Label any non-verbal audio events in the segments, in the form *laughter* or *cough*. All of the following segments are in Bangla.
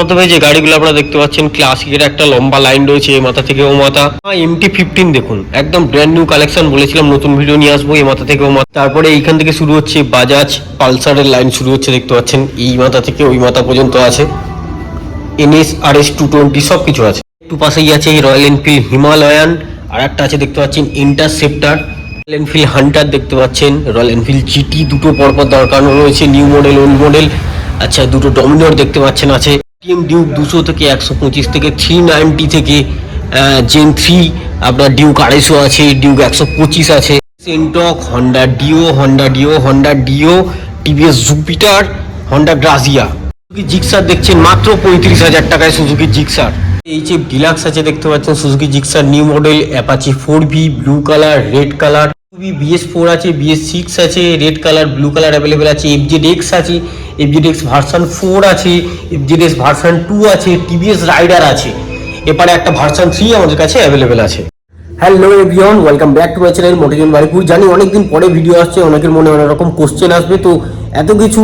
প্রথমে যে গাড়িগুলো আপনারা দেখতে পাচ্ছেন ক্লাসিকের একটা লম্বা লাইন রয়েছে এই মাথা থেকে ও মাথা। এমটি ফিফটিন দেখুন, একদম ব্র্যান্ড নিউ কালেকশন বলেছিলাম, নতুন ভিডিও নিয়ে আসব এই মাথা থেকে ও মাথা। তারপরে এইখান থেকে শুরু হচ্ছে বাজাজ পালসারের লাইন শুরু হচ্ছে, দেখতে পাচ্ছেন, এই মাথা থেকে ওই মাথা পর্যন্ত আছে। NS R S two twenty সব কিছু আছে। একটু পাশেই আছে এই রয়্যাল এনফিল্ড হিমালয়ান আর একটা আছে দেখতে পাচ্ছেন ইন্টারসেপ্টার রয়্যাল এনফিল্ড হান্টার দেখতে পাচ্ছেন রয়্যাল এনফিল্ড জিটি দুটো পরপর দরকার রয়েছে নিউ মডেল ওল্ড মডেল আচ্ছা দুটো ডমিনোর দেখতে পাচ্ছেন আছে। টিএম ডিউক দুশো থেকে একশো পঁচিশ থেকে থ্রি নাইনটি থেকে জেন থ্রি আপনার ডিউক আড়াইশো আছে ডিউক একশো পঁচিশ আছে। সেন্টক Honda Dio Honda Dio Honda Dio TVS Jupiter Honda Grazia Suzuki Gixxer দেখছেন মাত্র পঁয়ত্রিশ হাজার টাকায় সুজুকি জিক্সার এই যে ডিলাক্স আছে দেখতে পাচ্ছেন Suzuki Gixxer new model Apache four V blue colour red colour BS four আছে বিএস সিক্স আছে red colour blue colour available আছে এফজেড এক্স আছে এফজেড এক্স ভার্সান ফোর আছে এফজেড এক্স ভার্সান টু আছে টিভিএস রাইডার আছে। এপারে একটা ভার্সান থ্রি আমাদের কাছে অ্যাভেলেবেল আছে। Hello everyone welcome back to my channel মোটিজন Baruipur জানি অনেকদিন পরে ভিডিও আসছে, অনেকের মনে অনেক রকম কোশ্চেন আসবে, তো এত কিছু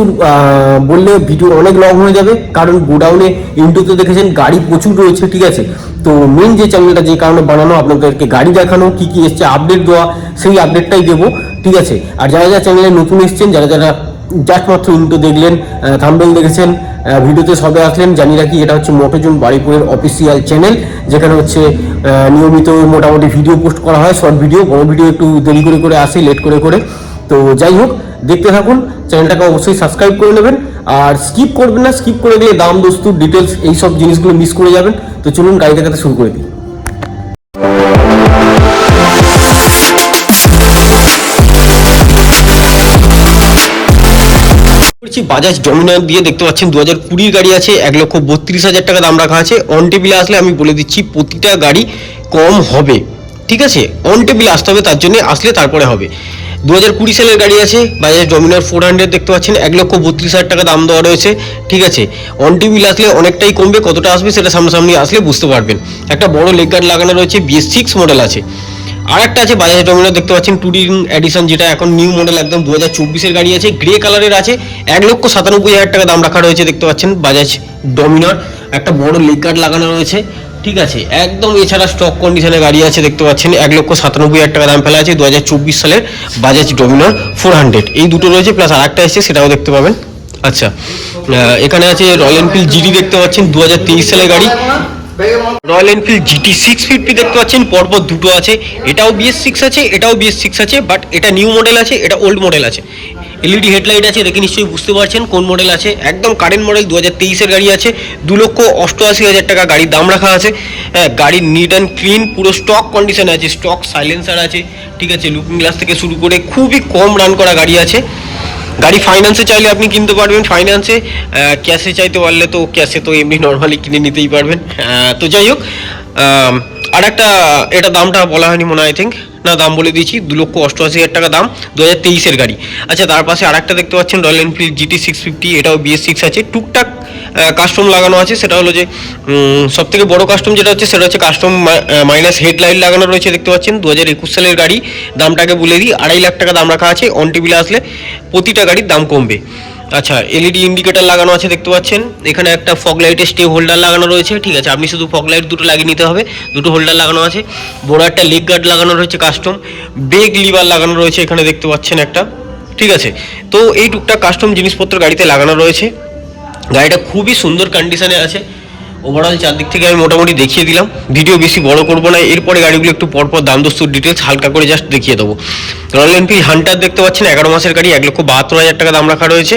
বললে ভিডিও অনেক লং হয়ে যাবে। কারণ গোডাউনে ইন্টুতে দেখেছেন, গাড়ি প্রচুর রয়েছে, ঠিক আছে? তো মেন যে চ্যানেলটা যে কারণে বানানো, আপনাদেরকে গাড়ি দেখানো, কি কি এসছে আপডেট দেওয়া, সেই আপডেটটাই দেবো, ঠিক আছে? আর যারা যারা চ্যানেলে নতুন এসছেন, যারা যারা জাস্ট মাত্র দেখলেন থাম্বেল দেখেছেন ভিডিওতে সবে আসলেন, জানি রাখি এটা হচ্ছে মোটোজন বাড়িপুরের অফিসিয়াল চ্যানেল যেখানে হচ্ছে নিয়মিত মোটামুটি ভিডিও পোস্ট করা হয় শর্ট ভিডিও বড় ভিডিও একটু দেরি করে করে আসে লেট করে করে। তো যাই হোক, দেখতে থাকুন, চ্যানেলটাকে অবশ্যই সাবস্ক্রাইব করে নেবেন, আর স্কিপ করবেন না স্কিপ করে দিলে দাম দস্তুর ডিটেলস এই সব জিনিসগুলো মিস করে যাবেন। তো চলুন গাড়ি দেখাতে শুরু করে দিই। বাজাজ ডমিনার দিয়ে দেখতে পাচ্ছেন দু হাজার কুড়ির গাড়ি আছে, এক লক্ষ বত্রিশ হাজার টাকা দাম রাখা আছে। অন টেবিলে আসলে আমি বলে দিচ্ছি, প্রতিটা গাড়ি কম হবে, ঠিক আছে? অন টেবিলে আসতে হবে, তার জন্য আসলে তারপরে হবে। দু হাজার কুড়ি সালের গাড়ি আছে বাজাজ ডমিনার ফোর হান্ড্রেড দেখতে পাচ্ছেন, এক লক্ষ বত্রিশ হাজার টাকা দাম দেওয়া রয়েছে, ঠিক আছে? অন টেবিল আসলে অনেকটাই কমবে, কতটা আসবে সেটা সামনাসামনি আসলে বুঝতে পারবেন। একটা বড় লেগ গার্ড লাগানো রয়েছে বিএস সিক্স মডেল আছে। আর একটা আছে বাজাজ ডমিনার দেখতে পাচ্ছেন টুরিং এডিশন যেটা এখন নিউ মডেল একদম দু হাজার চব্বিশের গাড়ি আছে গ্রে কালারের আছে, এক লক্ষ সাতানব্বই হাজার টাকা দাম রাখা রয়েছে, দেখতে পাচ্ছেন, বাজাজ ডমিনার একটা বড় লেগ গার্ড লাগানো রয়েছে ঠিক আছে, একদম এছাড়া স্টক কন্ডিশনে গাড়ি আছে, দেখতে পাচ্ছেন, এক লক্ষ সাতানব্বই হাজার টাকা দাম ফেলা আছে দু হাজার চব্বিশ সালের বাজাজ ডোমিনোর ফোর হান্ড্রেড এই দুটো রয়েছে প্লাস আর একটা এসছে, সেটাও দেখতে পাবেন। আচ্ছা এখানে আছে রয়্যাল এনফিল্ড জিডি দেখতে পাচ্ছেন দু হাজার তেইশ সালের গাড়ি। Royal Enfield GT six fifty দেখতে পাচ্ছেন, পরপর দুটো আছে। এটাও বিএস সিক্স আছে, এটাও বিএস সিক্স আছে বাট এটা নিউ মডেল আছে, এটা ওল্ড মডেল আছে। এলইডি হেডলাইট আছে, দেখে নিশ্চয়ই বুঝতে পারছেন কোন মডেল আছে। একদম কারেন্ট মডেল দু হাজার তেইশের গাড়ি আছে। দু লক্ষ অষ্টআশি হাজার টাকা গাড়ির দাম রাখা আছে। হ্যাঁ গাড়ির নিট অ্যান্ড ক্লিন পুরো স্টক কন্ডিশন আছে স্টক সাইলেন্সার আছে, ঠিক আছে লুকিং গ্লাস থেকে শুরু করে খুবই কম রান করা গাড়ি আছে। গাড়ি ফাইন্যান্সে চাইলে আপনি কিনতে পারবেন। ফাইন্যান্সে ক্যাশে চাইতে পারলে তো ক্যাশে তো এমনি নর্মালি কিনে নিতেই পারবেন। তো যাই হোক আর একটা, এটা দামটা বলা হয়নি মনে আই থিঙ্ক না, দাম বলে দিয়েছি, দু লক্ষ অষ্টআশি হাজার টাকা দাম দু হাজার তেইশের গাড়ি। আচ্ছা তার পাশে আর একটা দেখতে পাচ্ছেন Royal Enfield GT six fifty এটাও বিএস সিক্স আছে। টুকটাক কাস্টম লাগানো আছে, সেটা হলো যে সব থেকে বড় কাস্টম যেটা হচ্ছে, সেটা হচ্ছে কাস্টম মাইনাস হেডলাইট লাগানো রয়েছে, দেখতে পাচ্ছেন দু হাজার একুশ সালের গাড়ি। দামটাকে বলে দিই, আড়াই লাখ টাকা দাম রাখা আছে অন টেবিলে আসলে প্রতিটা গাড়ির দাম কমবে। আচ্ছা এলইডি ইন্ডিকেটার লাগানো আছে, দেখতে পাচ্ছেন, এখানে একটা ফগ লাইটের স্টে হোল্ডার লাগানো রয়েছে, ঠিক আছে, আপনি শুধু ফগ লাইট দুটো লাগিয়ে নিতে হবে, দুটো হোল্ডার লাগানো আছে, বড় একটা লেগ গার্ড লাগানো রয়েছে কাস্টম বেগ লিভার লাগানো রয়েছে, এখানে দেখতে পাচ্ছেন একটা, ঠিক আছে, তো এই টুকটাক কাস্টম জিনিসপত্র গাড়িতে লাগানো রয়েছে। গাড়িটা খুবই সুন্দর কন্ডিশনে আছে। ওভারঅল চারদিক থেকে আমি মোটামুটি দেখিয়ে দিলাম। ভিডিও বেশি বড় করব না। এরপরে গাড়িগুলো একটু পরপর দাম দস্তুর ডিটেলস হালকা করে জাস্ট দেখিয়ে দেবো। রয়্যাল এনফিল্ড হান্টার দেখতে পাচ্ছেন, এগারো মাসের গাড়ি, এক লক্ষ বাহাত্তর হাজার টাকা দাম রাখা রয়েছে।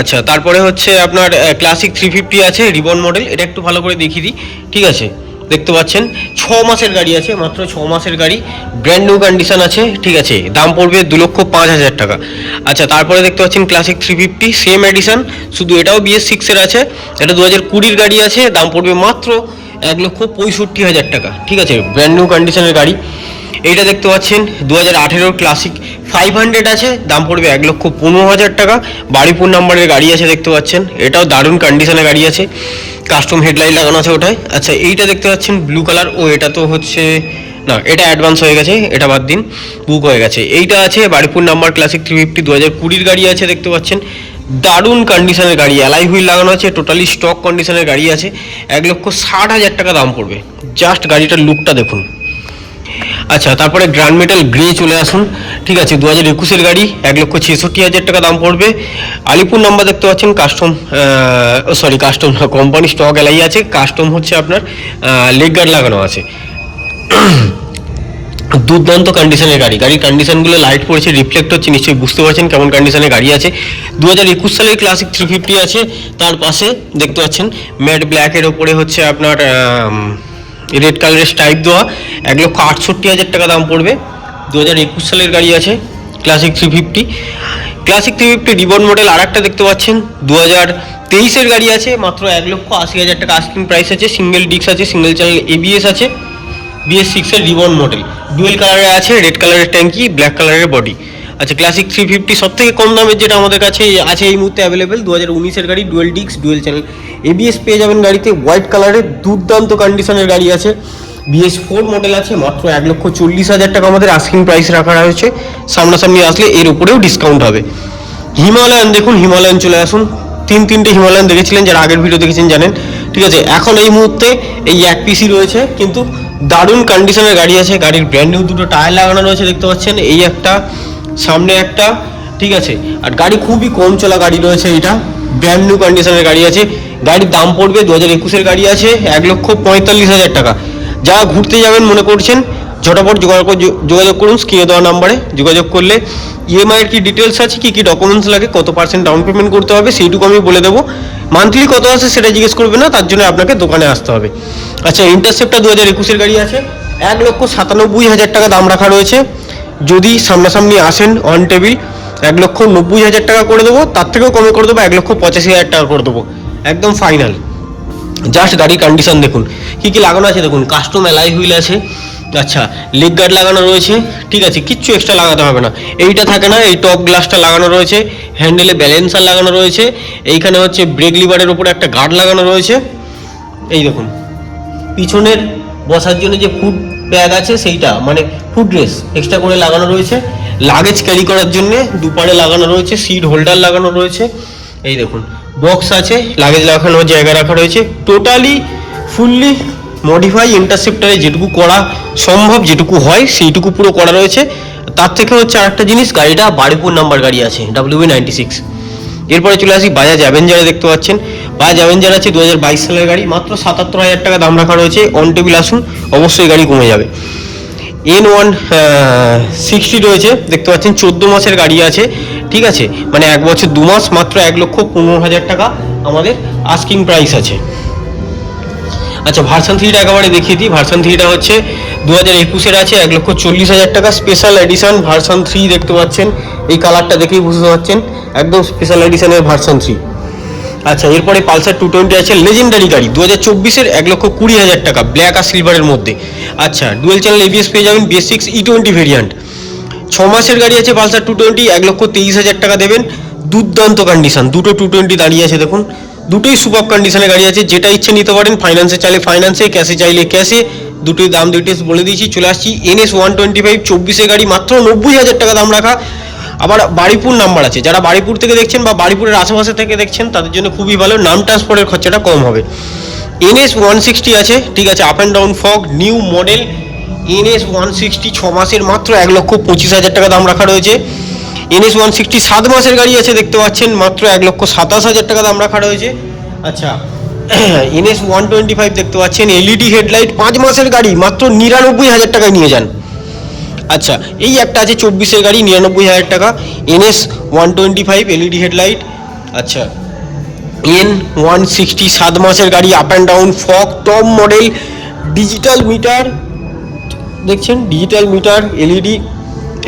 আচ্ছা তারপরে হচ্ছে আপনার ক্লাসিক থ্রি ফিফটি আছে রিবন মডেল এটা একটু ভালো করে দেখিয়ে দিই। ঠিক আছে? দেখতে পাচ্ছেন, ছ মাসের গাড়ি আছে, মাত্র ছ মাসের গাড়ি ব্র্যান্ড নিউ কন্ডিশন আছে, ঠিক আছে, দাম পড়বে দু লক্ষ পাঁচ হাজার টাকা। আচ্ছা তারপরে দেখতে পাচ্ছেন classic three fifty same edition শুধু এটাও বিএস সিক্সের আছে, এটা দু হাজার কুড়ির গাড়ি আছে, দাম পড়বে মাত্র এক লক্ষ পঁয়ষট্টি হাজার টাকা, ঠিক আছে ব্র্যান্ড নিউ কন্ডিশনের গাড়ি। এইটা দেখতে পাচ্ছেন দু হাজার আঠেরোর ক্লাসিক ফাইভ হান্ড্রেড আছে, দাম পড়বে এক লক্ষ পনেরো হাজার টাকা। বাড়িপুর নাম্বারের গাড়ি আছে দেখতে পাচ্ছেন, এটাও দারুণ কন্ডিশনের গাড়ি আছে। কাস্টম হেডলাইট লাগানো আছে ওটায়। আচ্ছা এইটা দেখতে পাচ্ছেন ব্লু কালার ও এটা তো হচ্ছে, না, এটা অ্যাডভান্স হয়ে গেছে, এটা বাদ দিন বুক হয়ে গেছে। এইটা আছে Baripur number classic three fifty দু হাজার কুড়ির গাড়ি আছে দেখতে পাচ্ছেন। দারুণ কন্ডিশনের গাড়ি অ্যালাই হুইল লাগানো আছে টোটালি স্টক কন্ডিশনের গাড়ি আছে। এক লক্ষ ষাট হাজার টাকা দাম পড়বে। জাস্ট গাড়িটার লুকটা দেখুন। আচ্ছা তারপরে গ্র্যান্ড মেটাল গ্রে চলে আসুন। ঠিক আছে দু হাজার একুশের গাড়ি, এক লক্ষ ছেষট্টি হাজার টাকা দাম পড়বে। আলিপুর নাম্বার দেখতে পাচ্ছেন custom sorry custom company stock alloy আছে। কাস্টম হচ্ছে আপনার লেগ গার্ড লাগানো আছে। *clears throat* দুর্দান্ত কন্ডিশনের গাড়ি। গাড়ির কন্ডিশনগুলো লাইট পড়েছে রিফ্লেক্ট হচ্ছে, নিশ্চয়ই বুঝতে পারছেন কেমন কন্ডিশনের গাড়ি আছে। দু হাজার একুশ সালের ক্লাসিক থ্রি ফিফটি আছে। তার পাশে দেখতে পাচ্ছেন ম্যাট ব্ল্যাকের ওপরে হচ্ছে আপনার রেড কালারের স্টাইপ দেওয়া, এক লক্ষ আটষট্টি হাজার টাকা দাম পড়বে। দু হাজার একুশ সালের গাড়ি আছে classic three fifty classic three fifty reborn model আর একটা দেখতে পাচ্ছেন দু হাজার তেইশের গাড়ি আছে, মাত্র এক লক্ষ আশি হাজার টাকা আস্কিং প্রাইস আছে সিঙ্গেল ডিস্ক আছে সিঙ্গেল চ্যানেল এবিএস আছে বিএস সিক্সের রিবন মডেল ডুয়েল কালারের আছে রেড কালারের ট্যাঙ্কি ব্ল্যাক কালারের বডি আচ্ছা ক্লাসিক থ্রি ফিফটি সব থেকে কম দামের যেটা আমাদের কাছে আছে এই মুহূর্তে অ্যাভেলেবেল দু হাজার উনিশের গাড়ি ডুয়েল ডিক্স ডুয়েল চ্যানেল এবিএস পেয়ে যাবেন গাড়িতে হোয়াইট কালারের দুর্দান্ত কন্ডিশনের গাড়ি আছে। বিএস ফোর মডেল আছে, মাত্র এক লক্ষ চল্লিশ হাজার টাকা আমাদের আস্কিং প্রাইস রাখা হয়েছে সামনাসামনি আসলে এর উপরেও ডিসকাউন্ট হবে। হিমালয়ান দেখুন, হিমালয়ান চলে আসুন। তিন তিনটে হিমালয়ান দেখেছিলেন, যারা আগের ভিডিও দেখেছেন জানেন। ঠিক আছে, এখন এই মুহূর্তে এই এক পিসি রয়েছে, কিন্তু দারুণ কন্ডিশনের গাড়ি আছে। গাড়ির ব্র্যান্ড নিউ দুটো টায়ার লাগানো রয়েছে, দেখতে পাচ্ছেন। এই একটা, সামনে একটা, ঠিক আছে। আর গাড়ি খুবই কম চলা গাড়ি রয়েছে এটা। ব্র্যান্ড নিউ কন্ডিশনের গাড়ি আছে। গাড়ির দাম পড়বে দু হাজার একুশের গাড়ি আছে, এক লক্ষ পঁয়তাল্লিশ হাজার টাকা। যারা ঘুরতে যাবেন মনে করছেন, ঝটাপট যোগাযোগ যোগাযোগ করুন, স্ক্রিনে দেওয়া নাম্বারে যোগাযোগ করলে ইএমআই এর কি ডিটেলস আছে, কি কি ডকুমেন্টস লাগে, কত পার্সেন্ট ডাউন পেমেন্ট করতে হবে, সেইটুকু আমি বলে দেবো। মান্থলি কত আছে সেটা জিজ্ঞেস করবে না, তার জন্য আপনাকে দোকানে আসতে হবে। আচ্ছা ইন্টারসেপ্টার দু হাজার একুশের গাড়ি আছে, এক লক্ষ সাতানব্বই হাজার টাকা দাম রাখা রয়েছে। যদি সামনাসামনি আসেন অন টেবিল এক লক্ষ নব্বই হাজার টাকা করে দেবো, তার থেকেও কমে করে দেবো, এক লক্ষ পঁচাশি হাজার টাকা করে দেবো। একদম ফাইনাল জাস্ট গাড়ির কন্ডিশন দেখুন। কি কি লাগানো আছে দেখুন। কাস্টম অ্যালাই হুইল আছে। আচ্ছা লেগ গার্ড লাগানো রয়েছে। ঠিক আছে, কিচ্ছু এক্সট্রা লাগাতে হবে না। এইটা থাকে না, এই টপ গ্লাসটা লাগানো রয়েছে। হ্যান্ডেলে ব্যালেন্সার লাগানো রয়েছে। এইখানে হচ্ছে ব্রেক লিভারের উপরে একটা গার্ড লাগানো রয়েছে। এই দেখুন। পিছনের বসার জন্য যে ফুড ব্যাগ আছে, সেইটা মানে ফুড ড্রেস এক্সট্রা করে লাগানো রয়েছে। লাগেজ ক্যারি করার জন্য দুপারে লাগানো রয়েছে। সিট হোল্ডার লাগানো রয়েছে। এই দেখুন। বক্স আছে লাগেজ লাগানোর জায়গা রাখা রয়েছে। টোটালি ফুললি মডিফাই ইন্টারসেপ্টারে যেটুকু করা সম্ভব, যেটুকু হয়, সেইটুকু পুরো করা রয়েছে। তার থেকে হচ্ছে আরেকটা জিনিস, গাড়িটা বাড়িপুর নাম্বার গাড়ি আছে ডাব্লিউ নাইনটি সিক্স এরপরে চলে আসি বাজাজ অ্যাভেঞ্জারে দেখতে পাচ্ছেন। বাজাজ অ্যাভেঞ্জার আছে দু হাজার বাইশ সালের গাড়ি, মাত্র সাতাত্তর হাজার টাকা দাম রাখা রয়েছে। অন টেবিল আসুন, অবশ্যই গাড়ি কমে যাবে। এন ওয়ান সিক্সটি রয়েছে, দেখতে পাচ্ছেন, চোদ্দ মাসের গাড়ি আছে। ঠিক আছে? মানে এক বছর, দু মাস মাত্র এক লক্ষ পনেরো হাজার টাকা আমাদের আস্কিং প্রাইস আছে। আচ্ছা ভার্সন থ্রিটা একেবারে দেখিয়ে দিই। ভার্সন থ্রিটা হচ্ছে দু হাজার একুশের আছে, এক লক্ষ চল্লিশ হাজার টাকা স্পেশাল এডিশন ভার্সন থ্রি দেখতে পাচ্ছেন। এই কালারটা দেখেই বুঝতে পারছেন। একদম স্পেশাল এডিশনের ভার্সন থ্রি আচ্ছা এরপরে পালসার টু টোয়েন্টি আছে লেজেন্ডারি গাড়ি। দু হাজার চব্বিশের এক লক্ষ কুড়ি হাজার টাকা ব্ল্যাক আর সিলভারের মধ্যে। আচ্ছা ডুয়েল চ্যানেল এবিএস পেয়ে যাবেন BS six E twenty variant ছ মাসের গাড়ি আছে পালসার টু টোয়েন্টি এক লক্ষ তেইশ হাজার টাকা দেবেন। দুর্দান্ত কন্ডিশন দুটো টু টোয়েন্টি দাঁড়িয়ে আছে দেখুন। দুটোই সুপার কন্ডিশনে গাড়ি আছে, যেটা ইচ্ছে নিতে পারেন ফাইন্যান্সে চাইলে ফাইন্যান্সে ক্যাশে চাইলে ক্যাশে দুটোই দাম ডিটেলস বলে দিয়েছি, চলে আসছি এনএস ওয়ান টোয়েন্টি ফাইভ চব্বিশের গাড়ি, মাত্র নব্বই হাজার টাকা দাম রাখা। আবার বাড়িপুর নাম্বার আছে, যারা বাড়িপুর থেকে দেখছেন বা বাড়িপুরের আশেপাশে থেকে দেখছেন, তাদের জন্য খুবই ভালো, নাম ট্রান্সপোর্টের খরচাটা কম হবে। এনএস ওয়ান সিক্সটি আছে, ঠিক আছে up and down fork new model NS one sixty ছ মাসের মাত্র এক লক্ষ পঁচিশ হাজার টাকা দাম রাখা রয়েছে। এনএস ওয়ান সিক্সটি সাত মাসের গাড়ি আছে, দেখতে পাচ্ছেন, মাত্র এক লক্ষ সাতাশ হাজার টাকা দাম রাখা রয়েছে। আচ্ছা *clears throat* এনএস ওয়ান টোয়েন্টি ফাইভ দেখতে পাচ্ছেন, এলইডি হেডলাইট পাঁচ মাসের গাড়ি, মাত্র নিরানব্বই হাজার টাকায় নিয়ে যান। আচ্ছা এই একটা আছে চব্বিশের গাড়ি, নিরানব্বই হাজার টাকা। NS one twenty five LED headlight. আচ্ছা এন ওয়ান সিক্সটি সাত মাসের গাড়ি up and down fork, top model, digital meter দেখছেন? ডিজিটাল মিটার এলইডি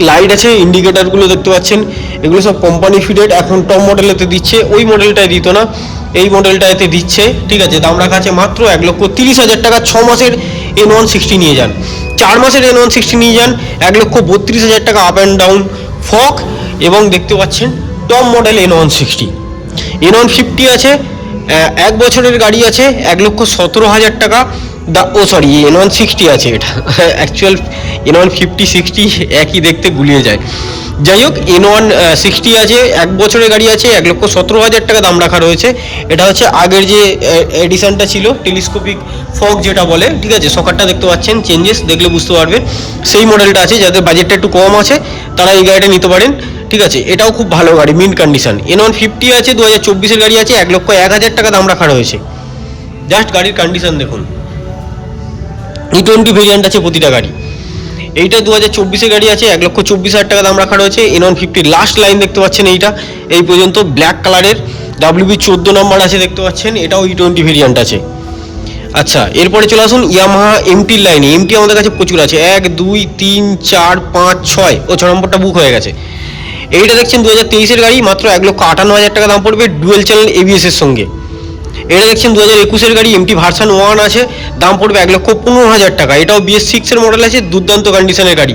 লাইট আছে ইন্ডিকেটারগুলো দেখতে পাচ্ছেন। এগুলো সব কোম্পানি ফিডেড এখন টপ মডেলেতে দিচ্ছে। ওই মডেলটায় দিত না। এই মডেলটা এতে দিচ্ছে, ঠিক আছে? দাম রাখা আছে মাত্র এক লক্ষ তিরিশ হাজার টাকা। ছ মাসের এন ওয়ান সিক্সটি নিয়ে যান। চার মাসের এন ওয়ান সিক্সটি নিয়ে যান। এক লক্ষ বত্রিশ হাজার টাকা আপ অ্যান্ড ডাউন ফক এবং দেখতে পাচ্ছেন top model N one sixty N one fifty আছে এক বছরের গাড়ি আছে, এক লক্ষ সতেরো হাজার টাকা। দা ও সরি এন ওয়ান সিক্সটি আছে এটা। Actual N one fifty sixty একই দেখতে গুলিয়ে যায়। যাই হোক এন ওয়ান সিক্সটি আছে, এক বছরের গাড়ি আছে, এক লক্ষ সতেরো হাজার টাকা দাম রাখা রয়েছে। এটা হচ্ছে আগের যে এডিশনটা ছিল, টেলিস্কোপিক ফক যেটা বলে, ঠিক আছে? সকারটা দেখতে পাচ্ছেন চেঞ্জেস দেখলে বুঝতে পারবেন। সেই মডেলটা আছে, যাদের বাজেটটা একটু কম আছে, তারা এই গাড়িটা নিতে পারেন, ঠিক আছে? এটাও খুব ভালো গাড়ি mint condition N one fifty আছে, দু হাজার চব্বিশের গাড়ি আছে, এক লক্ষ এক হাজার টাকা দাম রাখা রয়েছে। জাস্ট গাড়ির কন্ডিশন দেখুন। ই টোয়েন্টি ভেরিয়েন্ট আছে প্রতিটা গাড়ি। এইটা দু হাজার চব্বিশে গাড়ি আছে, এক লক্ষ চব্বিশ হাজার টাকা দাম রাখা রয়েছে। এন ওয়ান ফিফটির লাস্ট লাইন দেখতে পাচ্ছেন এইটা। এই পর্যন্ত ব্ল্যাক কালারের ডাব্লিউবি চোদ্দ নম্বর আছে দেখতে পাচ্ছেন, এটাও ই টোয়েন্টি ভেরিয়েন্ট আছে। আচ্ছা এরপরে চলে আসুন ইয়ামাহা এমটির লাইনে এমটি আমাদের কাছে প্রচুর আছে। এক, দুই, তিন, চার, পাঁচ, ছয়। ও, ছ নম্বরটা বুক হয়ে গেছে। এইটা দেখছেন দু হাজার তেইশের গাড়ি, মাত্র এক লক্ষ আটান্ন হাজার টাকা দাম পড়বে ডুয়েল চ্যানেল এবিএস এর সঙ্গে। এটা দেখছেন দু হাজার একুশের গাড়ি এমটি ভার্সান ওয়ান আছে, দাম পড়বে এক লক্ষ পনেরো হাজার টাকা। এটাও বিএস সিক্সের মডেল আছে, দুর্দান্ত কন্ডিশনের গাড়ি।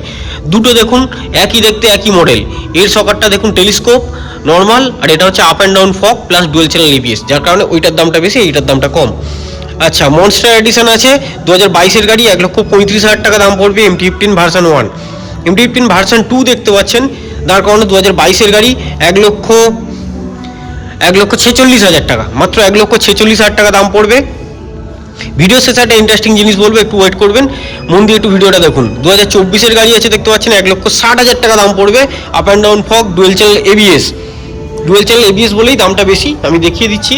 দুটো দেখুন, একই দেখতে একই মডেল এর সকারটা দেখুন টেলিস্কোপ নর্মাল আর এটা হচ্ছে up and down fork plus dual channel ABS যার কারণে ওইটার দামটা বেশি, এইটার দামটা কম। আচ্ছা মনস্টার এডিশন আছে দু হাজার বাইশের গাড়ি, এক লক্ষ পঁয়ত্রিশ হাজার টাকা দাম পড়বে MT fifteen version one MT fifteen version two দেখতে পাচ্ছেন, যার কারণে দু হাজার বাইশের গাড়ি, এক লক্ষ এক লক্ষ ছেচল্লিশ হাজার টাকা। মাত্র এক লক্ষ ছেচল্লিশ হাজার টাকা দাম পড়বে। ভিডিও শেষে একটা ইন্টারেস্টিং জিনিস বলব, একটু ওয়েট করবেন। মন দিয়ে একটু ভিডিওটা দেখুন। দু হাজার চব্বিশের গাড়ি আছে, দেখতে পাচ্ছেন, এক লক্ষ ষাট হাজার টাকা দাম পড়বে। Up and down fork dual channel ABS dual channel ABS বলেই দামটা বেশি, আমি দেখিয়ে দিচ্ছি।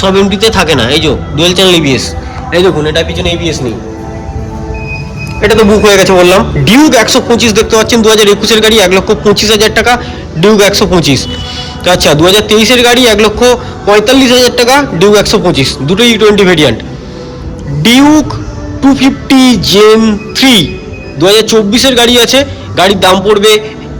সব এমটিতে থাকে না, এই যে ডুয়েল চ্যানেল এবিএস এই দেখুন, এটা পিছনে এবিএস নেই। এটা তো বুক হয়ে গেছে বললাম। ডিউক একশো পঁচিশ দেখতে পাচ্ছেন দু হাজার একুশের গাড়ি এক লক্ষ পঁচিশ হাজার টাকা। ডিউক একশো পঁচিশ। আচ্ছা দু হাজার তেইশের গাড়ি এক লক্ষ পঁয়তাল্লিশ হাজার টাকা ডিউক একশো পঁচিশ। দুটোই twenty variant Duke two fifty gen three দু হাজার চব্বিশের গাড়ি আছে। গাড়ির দাম পড়বে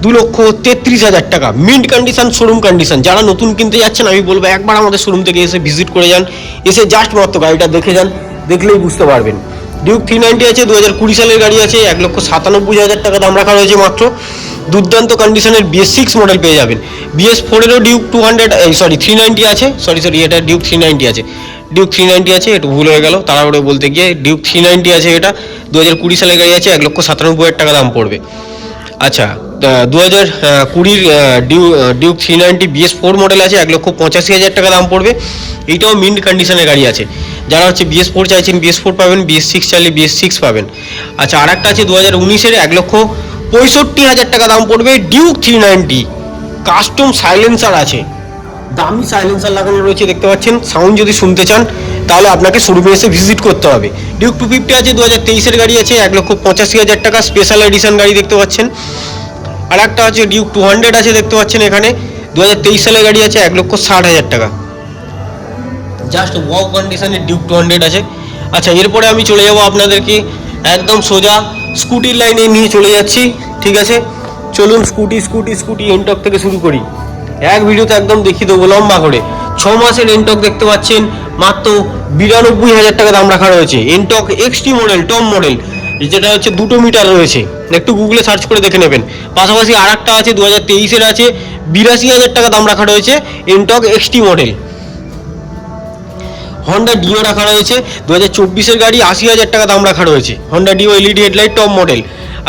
দু লক্ষ তেত্রিশ হাজার টাকা। মিন্ট কন্ডিশন শোরুম কন্ডিশন যারা নতুন কিনতে যাচ্ছেন, আমি বলব, একবার আমাদের শোরুম থেকে এসে ভিজিট করে যান। এসে জাস্ট মাত্র গাড়িটা দেখে যান। দেখলেই বুঝতে পারবেন। ডিউক থ্রি নাইনটি আছে দু হাজার কুড়ি সালের গাড়ি আছে। এক লক্ষ সাতানব্বই হাজার টাকা দাম রাখা রয়েছে মাত্র। দুর্দান্ত কন্ডিশনের বিএস সিক্স মডেল পেয়ে যাবেন। BS ফোরেরও Duke two hundred sorry three ninety আছে। সরি সরি এটা ডিউক থ্রি নাইনটি আছে। ডিউক থ্রি নাইনটি আছে একটু ভুল হয়ে গেল। তাড়াহুড়ো বলতে গিয়ে ডিউক থ্রি নাইনটি আছে এটা। দু হাজার কুড়ি সালের গাড়ি আছে, এক লক্ষ সাতানব্বই হাজার টাকা দাম পড়বে। আচ্ছা দু হাজার কুড়ির due Duke three ninety BS four model আছে, এক লক্ষ পঁচাশি হাজার টাকা দাম পড়বে। এইটাও মিন্ট কন্ডিশনের গাড়ি আছে। যারা হচ্ছে বিএস ফোর চাইছেন বিএস ফোর পাবেন বিএস সিক্স চাইলে বিএস সিক্স পাবেন। আচ্ছা আর একটা আছে দু হাজার উনিশের, এক লক্ষ পঁয়ষট্টি হাজার টাকা দাম পড়বে Duke three ninety custom silencer আছে। দামি সাইলেন্সার লাগানো রয়েছে, দেখতে পাচ্ছেন? সাউন্ড যদি শুনতে চান, তাহলে আপনাকে শোরুমে এসে ভিজিট করতে হবে। ডিউক টু ফিফটি আছে দু হাজার তেইশের গাড়ি আছে, এক লক্ষ পঁচাশি হাজার টাকা। স্পেশাল এডিশন গাড়ি দেখতে পাচ্ছেন। আর একটা আছে ডিউক টু হান্ড্রেড আছে, দেখতে পাচ্ছেন এখানে। দু হাজার তেইশ সালের গাড়ি আছে, এক লক্ষ ষাট হাজার টাকা। জাস্ট ওয়াও কন্ডিশনের ডিউক টু হান্ড্রেড আছে। আচ্ছা এরপরে আমি চলে যাব আপনাদেরকে। একদম সোজা স্কুটির লাইনে নিয়ে চলে যাচ্ছি, ঠিক আছে? চলুন স্কুটি স্কুটি স্কুটি, এনটক থেকে শুরু করি। এক ভিডিওতে একদম দেখিয়ে দেবো লম্বা করে। ছ মাসের এনটক দেখতে পাচ্ছেন, মাত্র বিরানব্বই হাজার টাকা দাম রাখা রয়েছে। Ntorq XT model top model যেটা হচ্ছে দুটো মিটার রয়েছে। একটু গুগলে সার্চ করে দেখে নেবেন। পাশাপাশি আর একটা আছে দু হাজার তেইশের আছে, বিরাশি হাজার টাকা দাম রাখা রয়েছে, Ntorq XT model Honda Dio রাখা রয়েছে দু হাজার চব্বিশের গাড়ি আশি হাজার টাকা দাম রাখা রয়েছে। Honda Dio LED headlight top model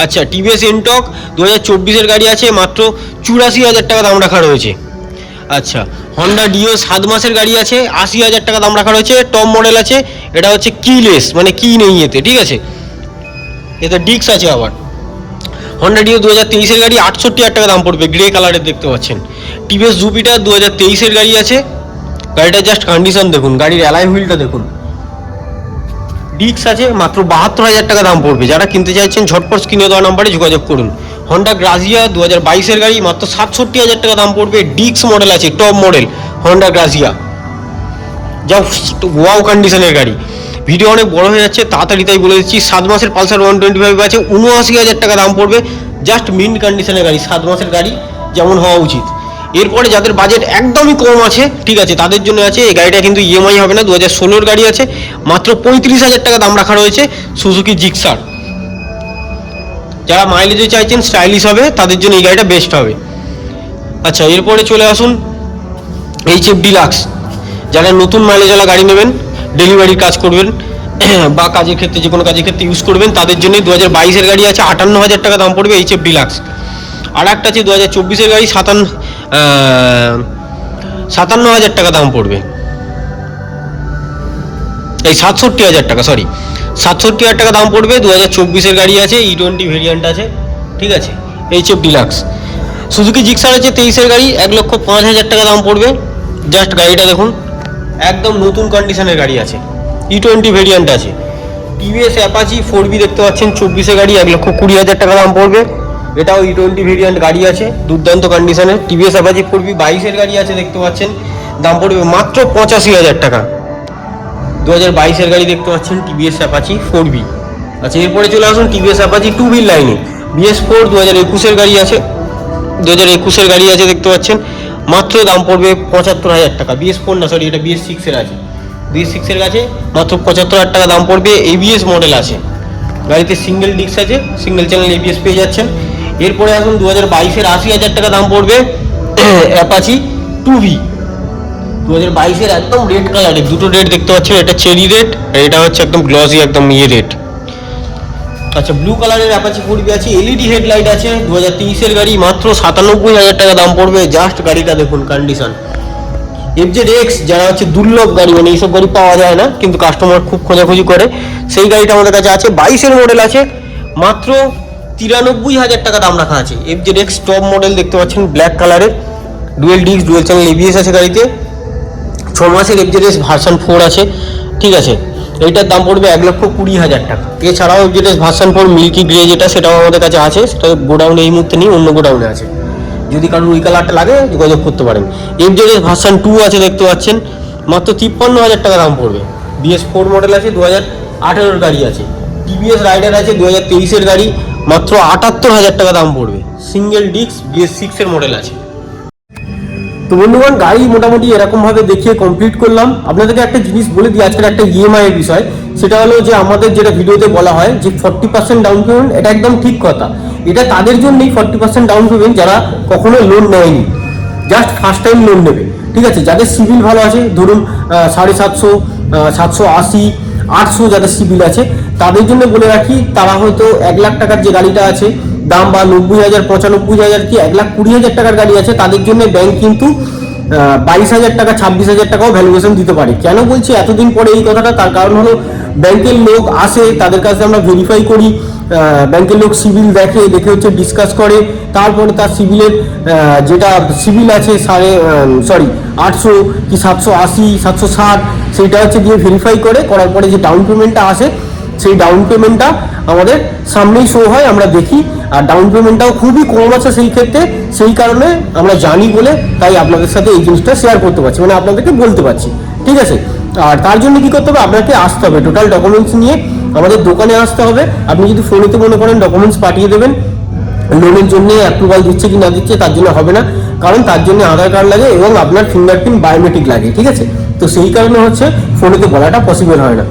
আচ্ছা টিভিএস এনটক দু হাজার চব্বিশের গাড়ি আছে, মাত্র চুরাশি হাজার টাকা দাম রাখা রয়েছে। আচ্ছা হন্ডা ডিও সাত মাসের গাড়ি আছে, আশি হাজার টাকা দাম রাখা রয়েছে টপ মডেল আছে, এটা হচ্ছে কিলেস মানে কি নেই এতে, ঠিক আছে? এতে ডিক্স আছে আবার। হন্ডা ডিও দু হাজার তেইশের গাড়ি আটষট্টি হাজার টাকা দাম পড়বে গ্রে কালারের দেখতে পাচ্ছেন। টিভিএস জুপিটার দু হাজার তেইশের গাড়ি আছে গাড়িটা জাস্ট কন্ডিশন দেখুন, গাড়ির অ্যালাই হুইলটা দেখুন। ডিক্স আছে, মাত্র বাহাত্তর হাজার টাকা দাম পড়বে। যারা কিনতে চাইছেন, ঝটপট স্ক্রিনে দেওয়া নাম্বারে যোগাযোগ করুন। হন্ডা গ্রাজিয়া দু হাজার বাইশের গাড়ি, মাত্র সাতষট্টি হাজার টাকা দাম পড়বে। ডিক্স মডেল আছে টপ মডেল হন্ডা গ্রাজিয়া যা ওয়াও কন্ডিশনের গাড়ি। ভিডিও অনেক বড় হয়ে যাচ্ছে, তাড়াতাড়ি তাই বলে দিচ্ছি, সাত মাসের পালসার ওয়ান টোয়েন্টি ফাইভ আছে, উনআশি হাজার টাকা দাম পড়বে। জাস্ট মিন কন্ডিশনের গাড়ি, সাত মাসের গাড়ি, যেমন হওয়া উচিত। এরপরে যাদের বাজেট একদমই কম আছে, ঠিক আছে, তাদের জন্য আছে, এই গাড়িটা কিন্তু ইএমআই হবে না দু হাজার ষোলোর গাড়ি আছে, মাত্র পঁয়ত্রিশ হাজার টাকা দাম রাখা রয়েছে সুজুকি জিক্সার যারা মাইলেজে চাইছেন স্টাইলিশ হবে, তাদের জন্য এই গাড়িটা বেস্ট হবে। আচ্ছা এরপরে চলে আসুন এইচ এফ ডিলাক্স যারা নতুন মাইলেজওয়ালা গাড়ি নেবেন ডেলিভারির কাজ করবেন, *clears throat* বা কাজের ক্ষেত্রে যে কোনো কাজের ক্ষেত্রে ইউজ করবেন, তাদের জন্য দু হাজার বাইশের গাড়ি আছে আটান্ন হাজার টাকা দাম পড়বে এইচ এফ ডিলাক্স আর একটা আছে দু হাজার চব্বিশের গাড়ি সাতান্ন সাতান্ন হাজার টাকা দাম পড়বে। এই সাতষট্টি হাজার টাকা সরি সাতষট্টি হাজার টাকা দাম পড়বে দু হাজার চব্বিশের গাড়ি আছে ই টোয়েন্টি ভেরিয়েন্ট আছে, ঠিক আছে H F deluxe Suzuki Gixxer আছে, তেইশের গাড়ি, এক লক্ষ পাঁচ হাজার টাকা দাম পড়বে। জাস্ট গাড়িটা দেখুন, একদম নতুন কন্ডিশনের গাড়ি আছে ই টোয়েন্টি ভেরিয়েন্ট আছে। টিভিএস অ্যাপাচি ফোর বি দেখতে পাচ্ছেন চব্বিশে গাড়ি, এক লক্ষ কুড়ি হাজার টাকা দাম পড়বে। এটাও ই টোয়েন্টি ভেরিয়েন্ট গাড়ি আছে, দুর্দান্ত কন্ডিশনের টিভিএস অ্যাপাচি ফোর বি বাইশের গাড়ি আছে, দেখতে পাচ্ছেন। দাম পড়বে মাত্র পঁচাশি হাজার টাকা। দু হাজার বাইশের গাড়ি দেখতে পাচ্ছেন টিভিএস অ্যাপাচি ফোর বি আচ্ছা এরপরে চলে আসুন টিভিএস অ্যাপাচি টু বির লাইনে বিএস ফোর দু হাজার একুশের গাড়ি আছে। দু হাজার একুশের গাড়ি আছে, দেখতে পাচ্ছেন। মাত্র দাম পড়বে পঁচাত্তর হাজার টাকা। বিএস ফোর না সরি এটা বিএস সিক্সের আছে। বিএস সিক্সের কাছে মাত্র পঁচাত্তর হাজার টাকা দাম পড়বে। এবিএস মডেল আছে। গাড়িতে সিঙ্গেল ডিস্ক আছে। সিঙ্গেল চ্যানেল এবিএস পেয়ে যাচ্ছেন। এরপরে আসুন দু হাজার বাইশের আশি হাজার টাকা দাম পড়বে *coughs* অ্যাপাচি টু ভি। দু হাজার বাইশের একদম রেড কালারের দুটো রেড দেখতে পাচ্ছেন, এটা চেরি রেড, আর এটা হচ্ছে একদম গ্লসি, একদম ইয়ে রেড। আচ্ছা ব্লু কালারের অ্যাপাচি ফুরবি আছে, এলইডি হেডলাইট আছে দু হাজার তেইশের গাড়ি, মাত্র সাতানব্বই হাজার টাকা দাম পড়বে, জাস্ট গাড়িটা দেখুন কন্ডিশন এফজেড এক্স, যারা হচ্ছে দুর্লভ গাড়ি মানে এইসব গাড়ি পাওয়া যায় না, কিন্তু কাস্টমার খুব খোঁজাখুঁজি করে, সেই গাড়িটা আমাদের কাছে আছে, বাইশের মডেল আছে, মাত্র তিরানব্বই হাজার টাকা দাম রাখা আছে। এফজেড এক্স টপ মডেল দেখতে পাচ্ছেন ব্ল্যাক কালারের dual disc dual channel ABS আছে গাড়িতে। ছ মাসের F Z X version four আছে। ঠিক আছে? এইটার দাম পড়বে এক লক্ষ কুড়ি হাজার টাকা। এছাড়াও FZS version four milky grey যেটা, সেটাও আমাদের কাছে আছে। সেটা গোডাউনে এই মুহূর্তে নেই, অন্য গোডাউনে আছে। যদি কারোর ওই কালারটা লাগে, যোগাযোগ করতে পারেন। এফজেডএস ভার্সন টু আছে দেখতে পাচ্ছেন। মাত্র তিপ্পান্ন হাজার টাকা দাম পড়বে। বিএস ফোর মডেল আছে, দু হাজার আঠেরোর গাড়ি আছে। টিভিএস রাইডার আছে, দু হাজার তেইশের গাড়ি। মাত্র আটাত্তর হাজার টাকা দাম পড়বে। সিঙ্গেল ডিস্ক বিএস সিক্সের মডেল আছে। তো বন্ধুগণ, গাড়ি মোটামুটি এরকম ভাবে দেখিয়ে কমপ্লিট করলাম। আপনাদেরকে একটা জিনিস বলে দিই, আজকের একটা ইএমআই এর বিষয়। সেটা হলো যে, আমাদের যেটা ভিডিওতে বলা হয় যে ফর্টি পার্সেন্ট ডাউন পেমেন্ট এটা একদম ঠিক কথা। এটা তাদের জন্যই ফর্টি পার্সেন্ট ডাউন পেমেন্ট যারা কখনো লোন নেয়নি। জাস্ট ফার্স্ট টাইম লোন নেবে। ঠিক আছে? যাদের সিভিল ভালো আছে, ধরুন সাড়ে সাতশো সাতশো আশি, আটশো যাদের সিভিল আছে তাদের জন্য বলে রাখি, তারা হয়তো এক লাখ টাকার যে গাড়িটা আছে, দাম বা নব্বই হাজার, পঁচানব্বই হাজার কি এক লাখ কুড়ি হাজার টাকার গাড়ি আছে, তাদের জন্য ব্যাংক কিন্তু বাইশ হাজার টাকা, ছাব্বিশ হাজার টাকাও ভ্যালুয়েশন দিতে পারে। কেন বলছি এতদিন পরে এই কথাটা? তার কারণ হলো ব্যাংকের লোক আসে, তাদের কাছে আমরা ভেরিফাই করি ব্যাংকের লোক সিভিল দেখে দেখে হচ্ছে ডিসকাস করে, তারপরে তার সিভিলের যেটা সিভিল আছে সাড়ে সরি আটশো কি সাতশো আশি, সাতশো ষাট, সেইটা হচ্ছে দিয়ে ভেরিফাই করে, করার পরে যে ডাউন পেমেন্টটা আসে সেই ডাউন পেমেন্টটা আমাদের সামনেই শো হয়, আমরা দেখি। আর ডাউন পেমেন্টটাও খুবই কম আছে সেই ক্ষেত্রে, সেই কারণে আমরা জানি বলে তাই আপনাদের সাথে এই জিনিসটা শেয়ার করতে পারছি মানে আপনাদেরকে বলতে পারছি। ঠিক আছে? আর তার জন্য কি করতে হবে? আপনাকে আসতে হবে টোটাল ডকুমেন্টস নিয়ে। আমাদের দোকানে আসতে হবে। আপনি যদি ফোনেতে মনে করেন ডকুমেন্টস পাঠিয়ে দেবেন। লোনের জন্য অ্যাপ্রুভাল দিচ্ছে কি না দিচ্ছে তার জন্য হবে না। কারণ তার জন্য আধার কার্ড লাগে এবং আপনার ফিঙ্গারপ্রিন্ট বায়োমেট্রিক লাগে, ঠিক আছে? তো সেই কারণে হচ্ছে ফোনেতে বলাটা পসিবল হয় না।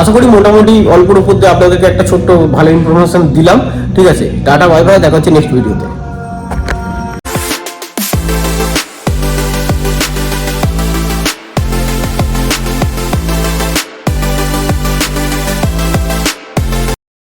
আশা করি মোটামুটি অল্পর উপর দিয়ে আপনাদেরকে একটা ছোট্ট ভালো ইনফরমেশন দিলাম। ঠিক আছে, টাটা বাই বাই দেখা হচ্ছে নেক্সট ভিডিওতে